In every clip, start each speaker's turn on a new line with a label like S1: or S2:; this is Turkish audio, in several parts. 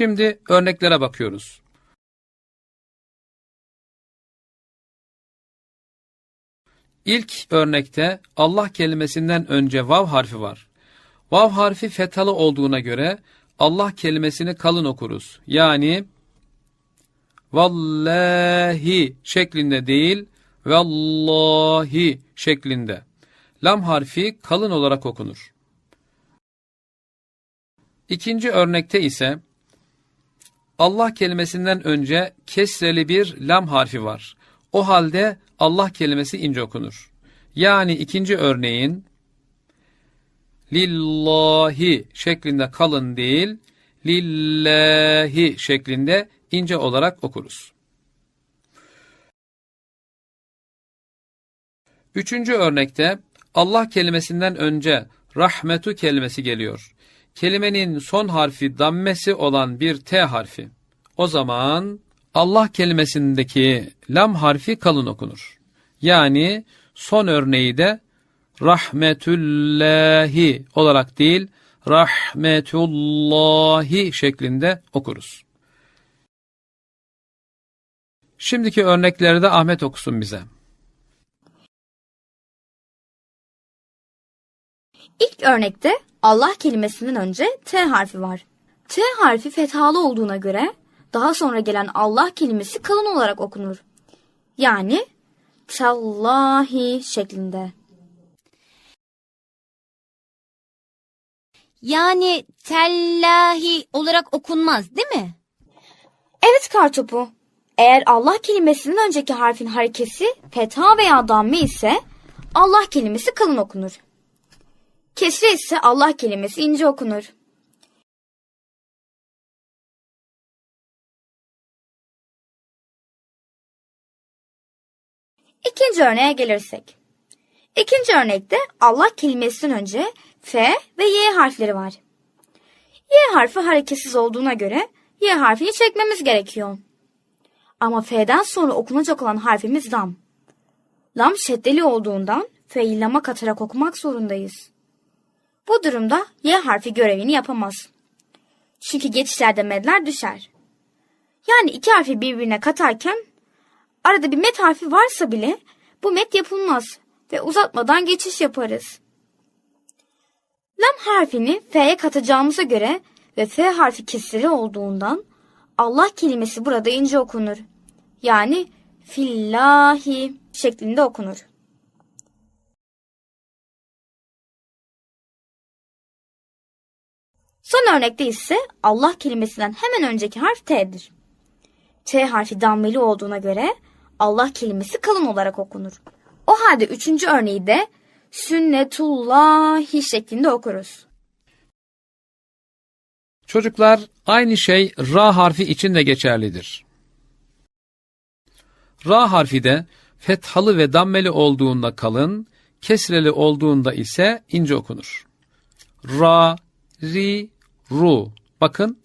S1: Şimdi örneklere bakıyoruz. İlk örnekte Allah kelimesinden önce vav harfi var. Vav harfi fethalı olduğuna göre Allah kelimesini kalın okuruz. Yani vallahi şeklinde değil, vallahi şeklinde. Lam harfi kalın olarak okunur. İkinci örnekte ise Allah kelimesinden önce kesreli bir lam harfi var. O halde Allah kelimesi ince okunur. Yani ikinci örneğin lillahi şeklinde kalın değil, lillahi şeklinde ince olarak okuruz. Üçüncü örnekte Allah kelimesinden önce rahmetu kelimesi geliyor. Kelimenin son harfi dammesi olan bir T harfi. O zaman Allah kelimesindeki lam harfi kalın okunur. Yani son örneği de rahmetullahi olarak değil, rahmetullahi şeklinde okuruz. Şimdiki örnekleri de Ahmet okusun bize.
S2: İlk örnekte Allah kelimesinden önce T harfi var. T harfi fethalı olduğuna göre daha sonra gelen Allah kelimesi kalın olarak okunur. Yani tallahi şeklinde.
S3: Yani tellahi olarak okunmaz değil mi?
S2: Evet kartopu. Eğer Allah kelimesinden önceki harfin harekesi fetha veya damme ise Allah kelimesi kalın okunur. Kesre ise Allah kelimesi ince okunur. İkinci örneğe gelirsek. İkinci örnekte Allah kelimesinden önce F ve Y harfleri var. Y harfi hareketsiz olduğuna göre Y harfini çekmemiz gerekiyor. Ama F'den sonra okunacak olan harfimiz lam. Lam şeddeli olduğundan F'yi lama katarak okumak zorundayız. Bu durumda Y harfi görevini yapamaz. Çünkü geçişlerde medler düşer. Yani iki harfi birbirine katarken arada bir met harfi varsa bile bu met yapılmaz ve uzatmadan geçiş yaparız. Lam harfini F'ye katacağımıza göre ve F harfi kesiri olduğundan Allah kelimesi burada ince okunur. Yani fillahi şeklinde okunur. Son örnekte ise Allah kelimesinden hemen önceki harf T'dir. T harfi dammeli olduğuna göre Allah kelimesi kalın olarak okunur. O halde üçüncü örneği de sünnetullahi şeklinde okuruz.
S1: Çocuklar aynı şey ra harfi için de geçerlidir. Ra harfi de fethalı ve dammeli olduğunda kalın, kesreli olduğunda ise ince okunur. Ra, ri, ru. Bakın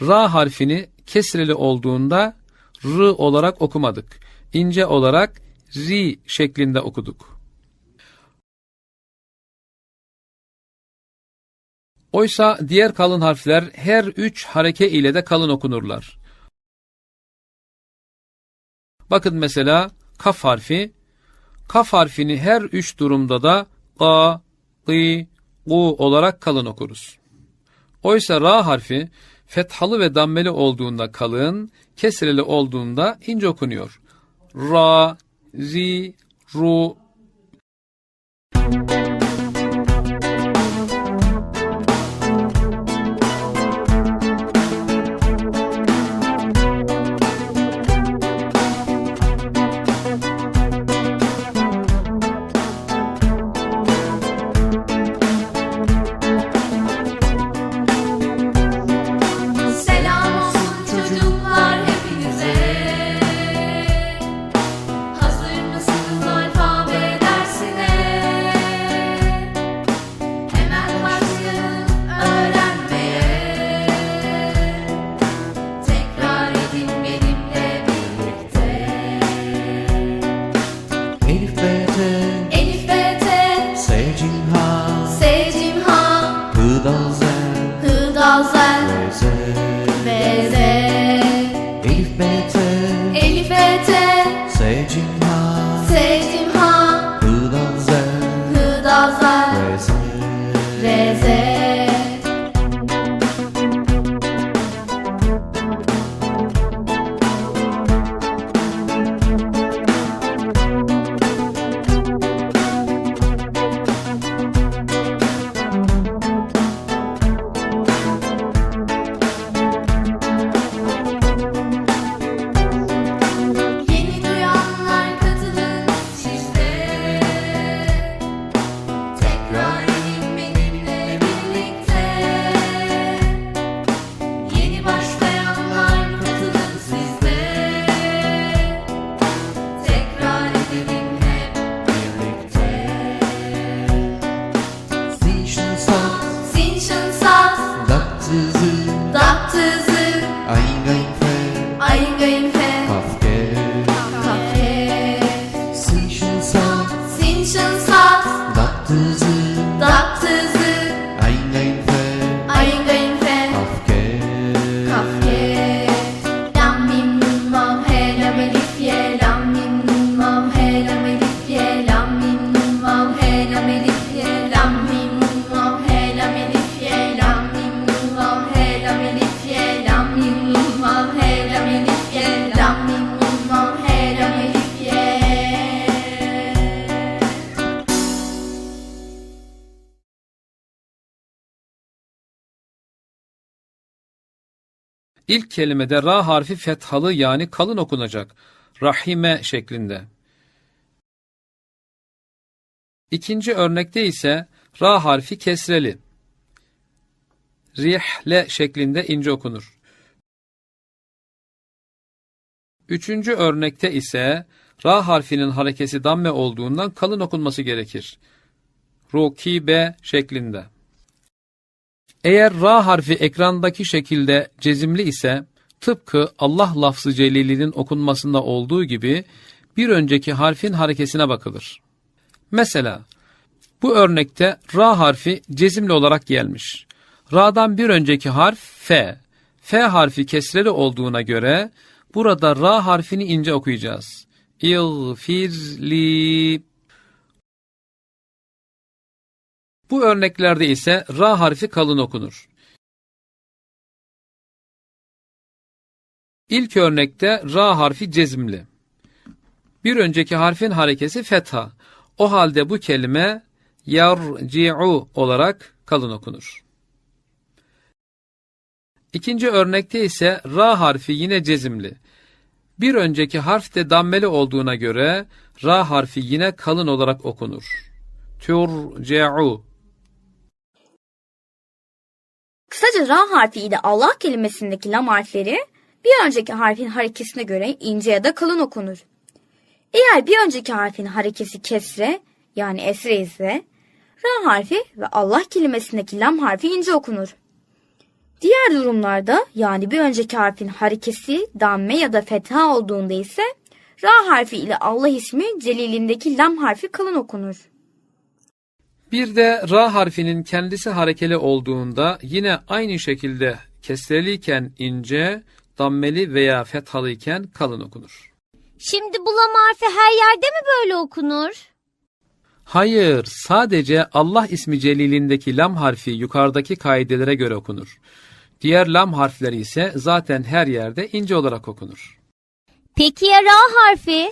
S1: ra harfini kesreli olduğunda r olarak okumadık. İnce olarak ri şeklinde okuduk. Oysa diğer kalın harfler her üç hareke ile de kalın okunurlar. Bakın mesela kaf harfi. Kaf harfini her üç durumda da a, i, u olarak kalın okuruz. Oysa ra harfi fethalı ve dammeli olduğunda kalın, kesreli olduğunda ince okunuyor. Ra, zi, ru İlk kelimede ra harfi fethalı yani kalın okunacak. Rahime şeklinde. İkinci örnekte ise ra harfi kesreli. Rihle şeklinde ince okunur. Üçüncü örnekte ise ra harfinin harekesi damme olduğundan kalın okunması gerekir. Rukibe şeklinde. Eğer ra harfi ekrandaki şekilde cezimli ise tıpkı Allah lafzı celilinin okunmasında olduğu gibi bir önceki harfin harekesine bakılır. Mesela bu örnekte ra harfi cezimli olarak gelmiş. Ra'dan bir önceki harf F. F harfi kesreli olduğuna göre burada ra harfini ince okuyacağız. İğfirli. Bu örneklerde ise ra harfi kalın okunur. İlk örnekte ra harfi cezimli. Bir önceki harfin harekesi fetha. O halde bu kelime yarci'u olarak kalın okunur. İkinci örnekte ise ra harfi yine cezimli. Bir önceki harf de dammeli olduğuna göre ra harfi yine kalın olarak okunur. Turce'u.
S2: Kısaca ra harfi ile Allah kelimesindeki lam harfleri bir önceki harfin harekesine göre ince ya da kalın okunur. Eğer bir önceki harfin harekesi kesre yani esre ise ra harfi ve Allah kelimesindeki lam harfi ince okunur. Diğer durumlarda yani bir önceki harfin harekesi damme ya da fetha olduğunda ise ra harfi ile Allah ismi celilindeki lam harfi kalın okunur.
S1: Bir de ra harfinin kendisi harekeli olduğunda yine aynı şekilde kesreliyken ince, dammeli veya fethalıyken kalın okunur.
S3: Şimdi bu lam harfi her yerde mi böyle okunur?
S1: Hayır, sadece Allah ismi celilindeki lam harfi yukarıdaki kaidelere göre okunur. Diğer lam harfleri ise zaten her yerde ince olarak okunur.
S3: Peki ya ra harfi?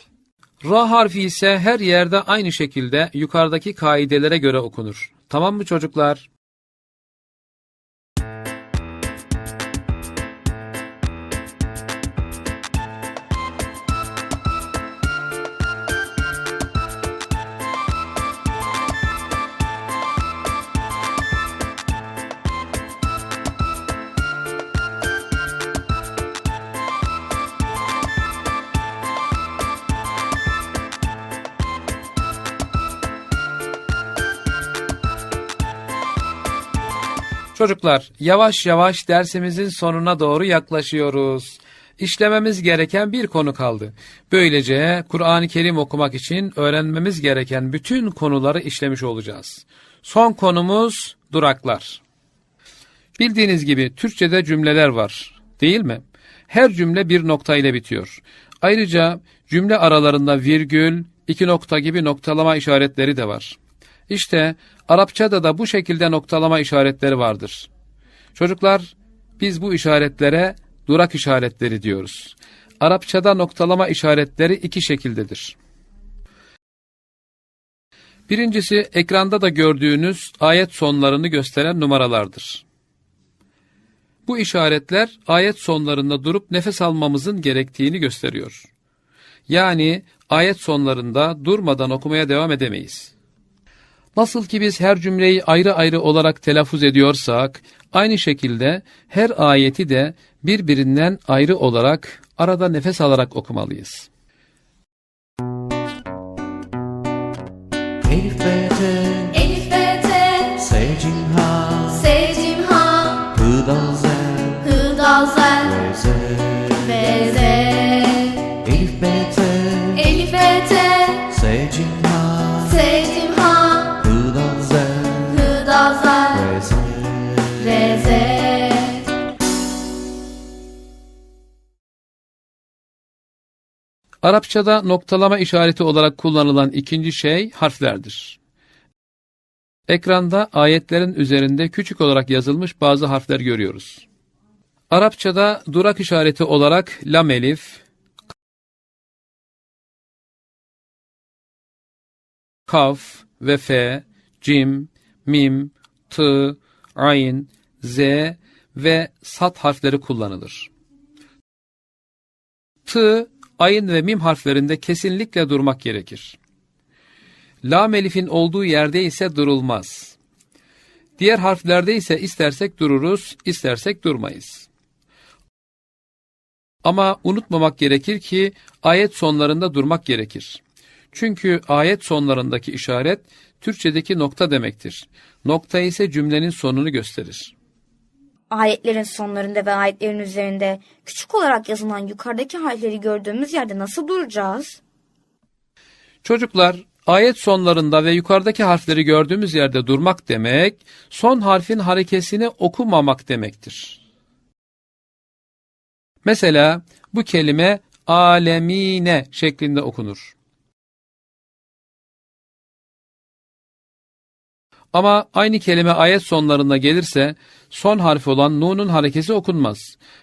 S1: Ra harfi ise her yerde aynı şekilde yukarıdaki kaidelere göre okunur. Tamam mı çocuklar? Çocuklar, yavaş yavaş dersimizin sonuna doğru yaklaşıyoruz. İşlememiz gereken bir konu kaldı. Böylece Kur'an-ı Kerim okumak için öğrenmemiz gereken bütün konuları işlemiş olacağız. Son konumuz duraklar. Bildiğiniz gibi Türkçe'de cümleler var, değil mi? Her cümle bir nokta ile bitiyor. Ayrıca cümle aralarında virgül, iki nokta gibi noktalama işaretleri de var. İşte Arapçada da bu şekilde noktalama işaretleri vardır. Çocuklar, biz bu işaretlere durak işaretleri diyoruz. Arapçada noktalama işaretleri iki şekildedir. Birincisi ekranda da gördüğünüz ayet sonlarını gösteren numaralardır. Bu işaretler ayet sonlarında durup nefes almamızın gerektiğini gösteriyor. Yani ayet sonlarında durmadan okumaya devam edemeyiz. Nasıl ki biz her cümleyi ayrı ayrı olarak telaffuz ediyorsak, aynı şekilde her ayeti de birbirinden ayrı olarak arada nefes alarak okumalıyız.
S4: Elif
S1: Arapçada noktalama işareti olarak kullanılan ikinci şey harflerdir. Ekranda ayetlerin üzerinde küçük olarak yazılmış bazı harfler görüyoruz. Arapçada durak işareti olarak lam elif, kaf ve fe, cim, mim, tı, ayn, z ve sat harfleri kullanılır. tı, ayın ve mim harflerinde kesinlikle durmak gerekir. Lam elifin olduğu yerde ise durulmaz. Diğer harflerde ise istersek dururuz, istersek durmayız. Ama unutmamak gerekir ki ayet sonlarında durmak gerekir. Çünkü ayet sonlarındaki işaret Türkçedeki nokta demektir. Nokta ise cümlenin sonunu gösterir.
S2: Ayetlerin sonlarında ve ayetlerin üzerinde küçük olarak yazılan yukarıdaki harfleri gördüğümüz yerde nasıl duracağız?
S1: Çocuklar, ayet sonlarında ve yukarıdaki harfleri gördüğümüz yerde durmak demek, son harfin harekesini okumamak demektir. Mesela bu kelime alemine şeklinde okunur. Ama aynı kelime ayet sonlarında gelirse son harfi olan nunun harekesi okunmaz.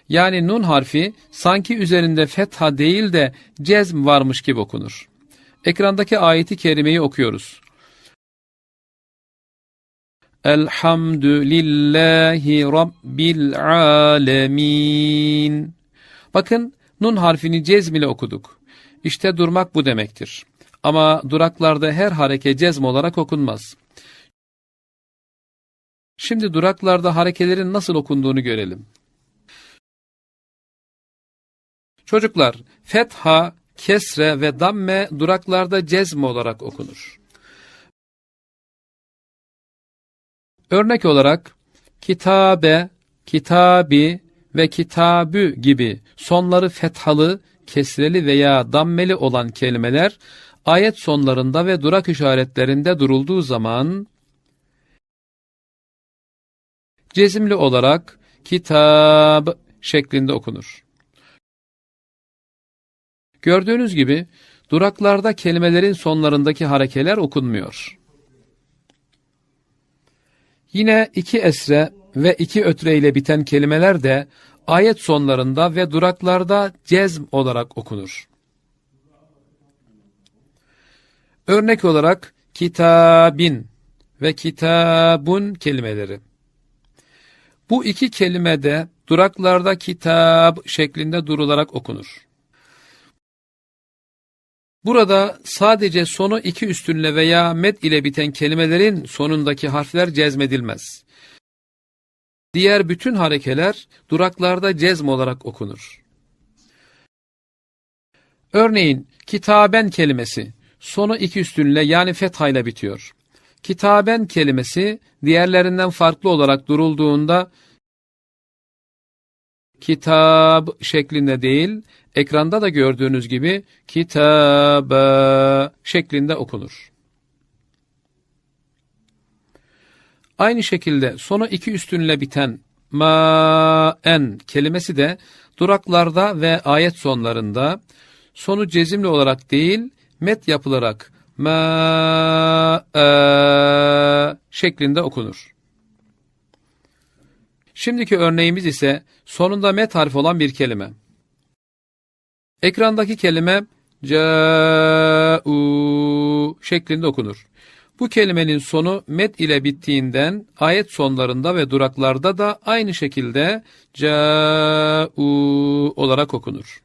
S1: Yani nun harfi sanki üzerinde fetha değil de cezm varmış gibi okunur. Ekrandaki ayeti kerimeyi okuyoruz. Elhamdülillahi Rabbil alemin. Bakın nun harfini cezm ile okuduk. İşte durmak bu demektir. Ama duraklarda her hareke cezm olarak okunmaz. Şimdi duraklarda harekelerin nasıl okunduğunu görelim. Çocuklar, fetha, kesre ve damme duraklarda cezm olarak okunur. Örnek olarak kitabe, kitabi ve kitabü gibi sonları fethalı, kesreli veya dammeli olan kelimeler ayet sonlarında ve durak işaretlerinde durulduğu zaman cezimli olarak kitab şeklinde okunur. Gördüğünüz gibi duraklarda kelimelerin sonlarındaki harekeler okunmuyor. Yine iki esre ve iki ötre ile biten kelimeler de ayet sonlarında ve duraklarda cezm olarak okunur. Örnek olarak kitabin ve kitabun kelimeleri. Bu iki kelime de duraklarda kitap şeklinde durularak okunur. Burada sadece sonu iki üstünle veya met ile biten kelimelerin sonundaki harfler cezmedilmez. Diğer bütün harekeler duraklarda cezm olarak okunur. Örneğin kitaben kelimesi sonu iki üstünle yani fethayla bitiyor. Kitaben kelimesi diğerlerinden farklı olarak durulduğunda kitab şeklinde değil, ekranda da gördüğünüz gibi kitabe şeklinde okunur. Aynı şekilde sonu iki üstünle biten maen kelimesi de duraklarda ve ayet sonlarında sonu cezimli olarak değil, met yapılarak ma şeklinde okunur. Şimdiki örneğimiz ise sonunda met harfi olan bir kelime. Ekrandaki kelime ca'u şeklinde okunur. Bu kelimenin sonu met ile bittiğinden ayet sonlarında ve duraklarda da aynı şekilde ca'u olarak okunur.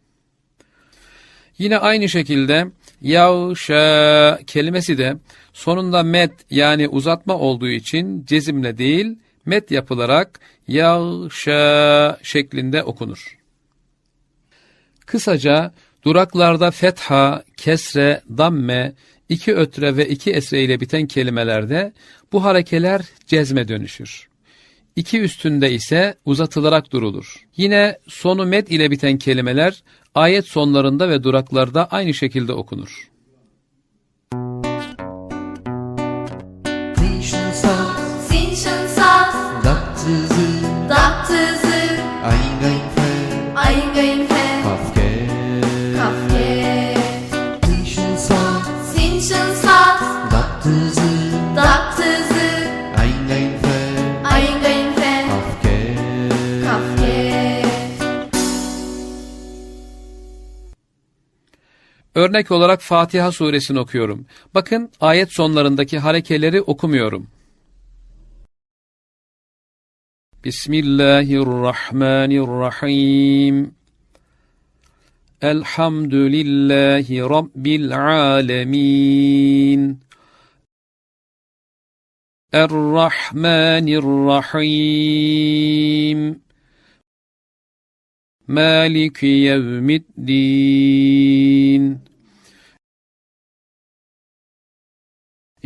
S1: Yine aynı şekilde yavşa kelimesi de sonunda met yani uzatma olduğu için cezimle değil met yapılarak yavşa şeklinde okunur. Kısaca duraklarda fetha, kesre, damme, iki ötre ve iki esre ile biten kelimelerde bu harekeler cezme dönüşür. İki üstünde ise uzatılarak durulur. Yine sonu med ile biten kelimeler ayet sonlarında ve duraklarda aynı şekilde okunur.
S4: Zischen sa,
S5: Sin şın saz
S4: dat zı,
S5: Dat tızı.
S4: Ein gain fe,
S5: Ayın gayın fe
S1: Örnek olarak Fatiha suresini okuyorum. Bakın ayet sonlarındaki harekeleri okumuyorum. Bismillahirrahmanirrahim. Elhamdülillahi Rabbil alemin. Errahmanirrahim. Maliki yevmiddin.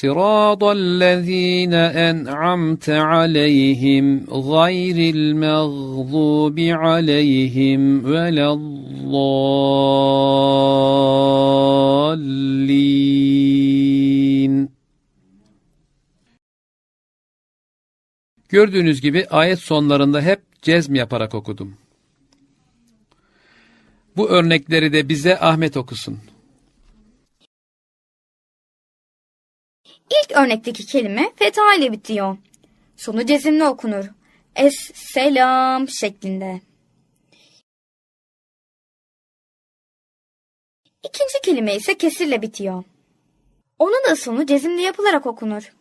S1: صراط الذين أنعمت عليهم غير المغضوب عليهم ولا الضالين Gördüğünüz gibi ayet sonlarında hep cezm yaparak okudum. Bu örnekleri de bize Ahmet okusun.
S2: Örnekteki kelime fetha ile bitiyor. Sonu cezimli okunur. Es selam şeklinde. İkinci kelime ise kesirle bitiyor. Onun da sonu cezimli yapılarak okunur.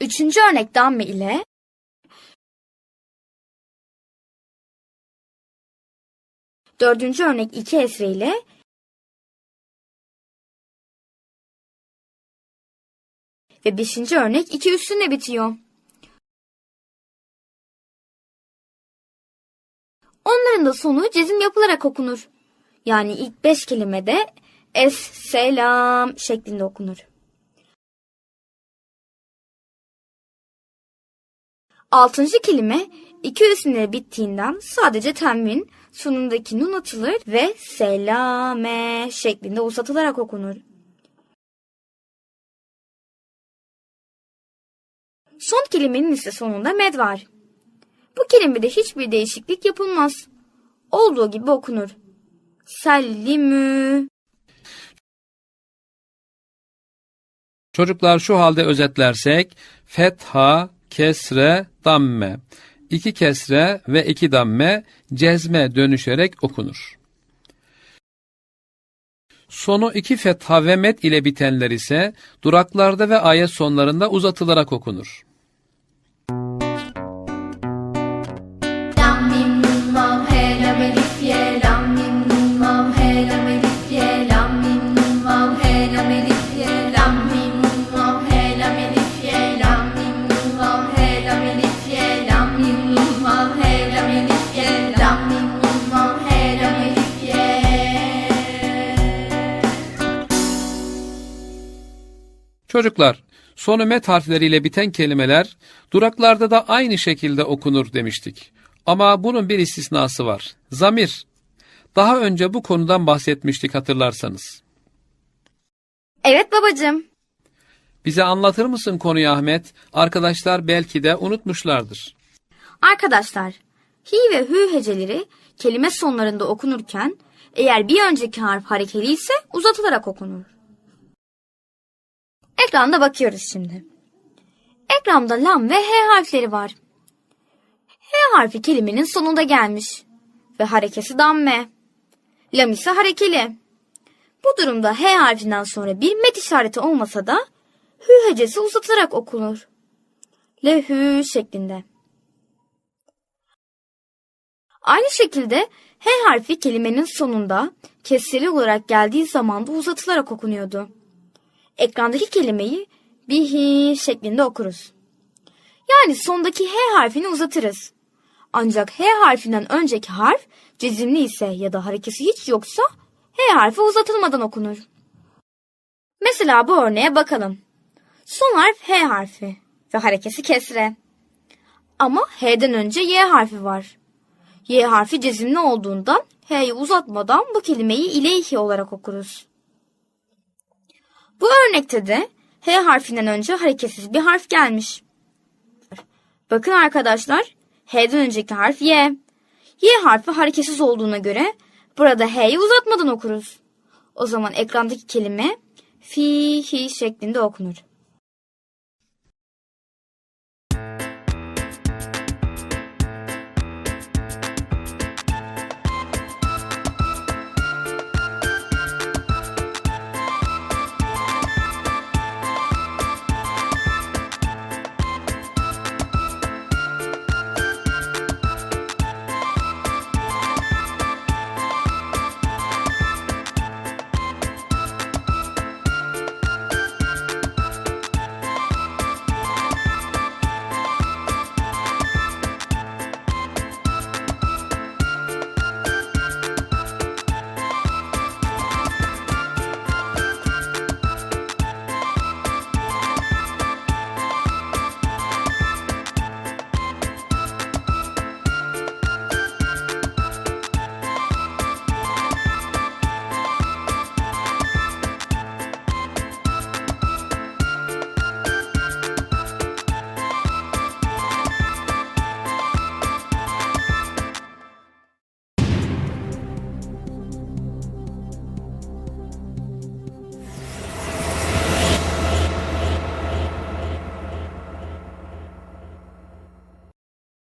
S2: Üçüncü örnek damme ile Dördüncü örnek iki esre ile ve beşinci örnek iki üstünle bitiyor. Onların da sonu cezim yapılarak okunur. Yani ilk beş kelimede es, selam şeklinde okunur. Altıncı kelime iki üstünle bittiğinden sadece tenvin sonundaki nun atılır ve selame şeklinde uzatılarak okunur. Son kelimenin ise sonunda med var. Bu kelimede hiçbir değişiklik yapılmaz. Olduğu gibi okunur. Sellimü.
S1: Çocuklar şu halde özetlersek fetha, kesre, damme. İki kesre ve iki damme cezme dönüşerek okunur. Sonu iki fetha ve met ile bitenler ise duraklarda ve ayet sonlarında uzatılarak okunur. Çocuklar, sonu met harfleriyle biten kelimeler duraklarda da aynı şekilde okunur demiştik. Ama bunun bir istisnası var. Zamir. Daha önce bu konudan bahsetmiştik hatırlarsanız.
S2: Evet babacığım.
S1: Bize anlatır mısın konuyu Ahmet? Arkadaşlar belki de unutmuşlardır.
S2: Arkadaşlar, hi ve hü heceleri kelime sonlarında okunurken eğer bir önceki harf harekeli ise uzatılarak okunur. Ekranda bakıyoruz şimdi. Ekranda lam ve h harfleri var. H harfi kelimenin sonunda gelmiş ve harekesi damme. Lam ise harekeli. Bu durumda H harfinden sonra bir met işareti olmasa da hü hecesi uzatılarak okunur. Lehü şeklinde. Aynı şekilde H harfi kelimenin sonunda kesreli olarak geldiği zaman da uzatılarak okunuyordu. Ekrandaki kelimeyi bihi şeklinde okuruz. Yani sondaki H harfini uzatırız. Ancak H harfinden önceki harf cezimli ise ya da harekesi hiç yoksa H harfi uzatılmadan okunur. Mesela bu örneğe bakalım. Son harf H harfi ve harekesi kesre. Ama H'den önce Y harfi var. Y harfi cezimli olduğundan H'yi uzatmadan bu kelimeyi ileyhi olarak okuruz. Bu örnekte de H harfinden önce hareketsiz bir harf gelmiş. Bakın arkadaşlar, H'den önceki harf Y. Y harfi hareketsiz olduğuna göre burada H'yi uzatmadan okuruz. O zaman ekrandaki kelime fihi şeklinde okunur.